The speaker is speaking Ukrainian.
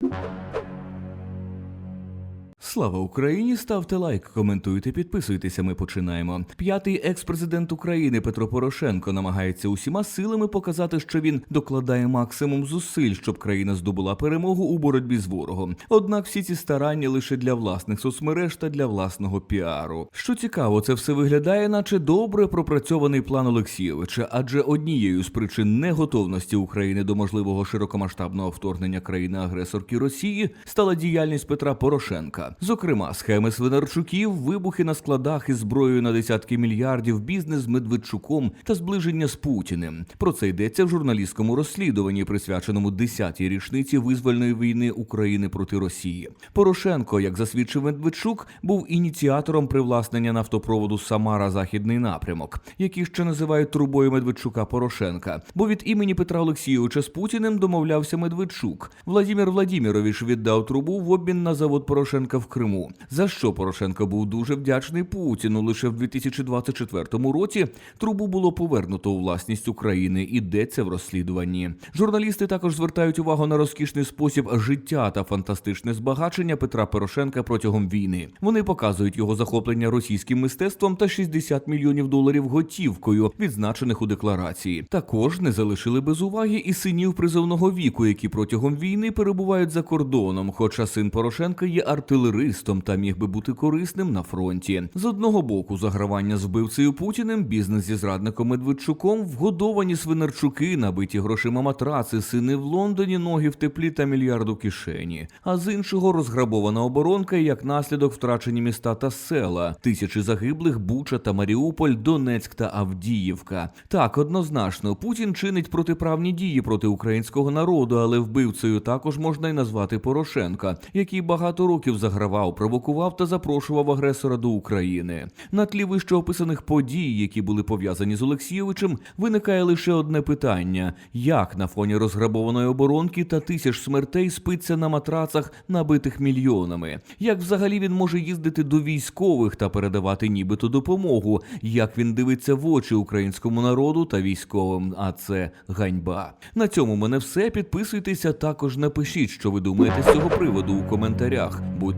you Слава Україні! Ставте лайк, коментуйте, підписуйтеся. Ми починаємо. П'ятий екс-президент України Петро Порошенко намагається усіма силами показати, що він докладає максимум зусиль, щоб країна здобула перемогу у боротьбі з ворогом. Однак всі ці старання лише для власних соцмереж та для власного піару. Що цікаво, це все виглядає, наче добре пропрацьований план Олексійовича, адже однією з причин неготовності України до можливого широкомасштабного вторгнення країни-агресорки Росії стала діяльність Петра Порошенка. Зокрема, схеми Свинарчуків, вибухи на складах із зброєю на десятки мільярдів, бізнес з Медведчуком та зближення з Путіним. Про це йдеться в журналістському розслідуванні, присвяченому 10-й річниці визвольної війни України проти Росії. Порошенко, як засвідчив Медведчук, був ініціатором привласнення нафтопроводу Самара Західний напрямок, який ще називають трубою Медведчука Порошенка. Бо від імені Петра Олексійовича з Путіним домовлявся Медведчук. Владимир Владимирович віддав трубу в обмін на завод Порошенка в Криму. За що Порошенко був дуже вдячний Путіну. Лише в 2024 році трубу було повернуто у власність України. Ідеться в розслідуванні. Журналісти також звертають увагу на розкішний спосіб життя та фантастичне збагачення Петра Порошенка протягом війни. Вони показують його захоплення російським мистецтвом та 60 мільйонів доларів готівкою, відзначених у декларації. Також не залишили без уваги і синів призовного віку, які протягом війни перебувають за кордоном. Хоча син Порошенка є артилеристом та міг би бути корисним на фронті. З одного боку, загравання з вбивцею Путіним, бізнес зі зрадником Медведчуком, вгодовані свинарчуки, набиті грошима матраци, сини в Лондоні, ноги в теплі та мільярд у кишені. А з іншого розграбована оборонка, як наслідок втрачені міста та села, тисячі загиблих, Буча та Маріуполь, Донецьк та Авдіївка. Так, однозначно, Путін чинить протиправні дії проти українського народу, але вбивцею також можна й назвати Порошенка, який багато років загравав, провокував та запрошував агресора до України. На тлі вище описаних подій, які були пов'язані з Олексійовичем, виникає лише одне питання: як на фоні розграбованої оборонки та тисяч смертей спиться на матрацах, набитих мільйонами? Як взагалі він може їздити до військових та передавати нібито допомогу? Як він дивиться в очі українському народу та військовим? А це ганьба. На цьому мене все. Підписуйтеся, також напишіть, що ви думаєте з цього приводу у коментарях.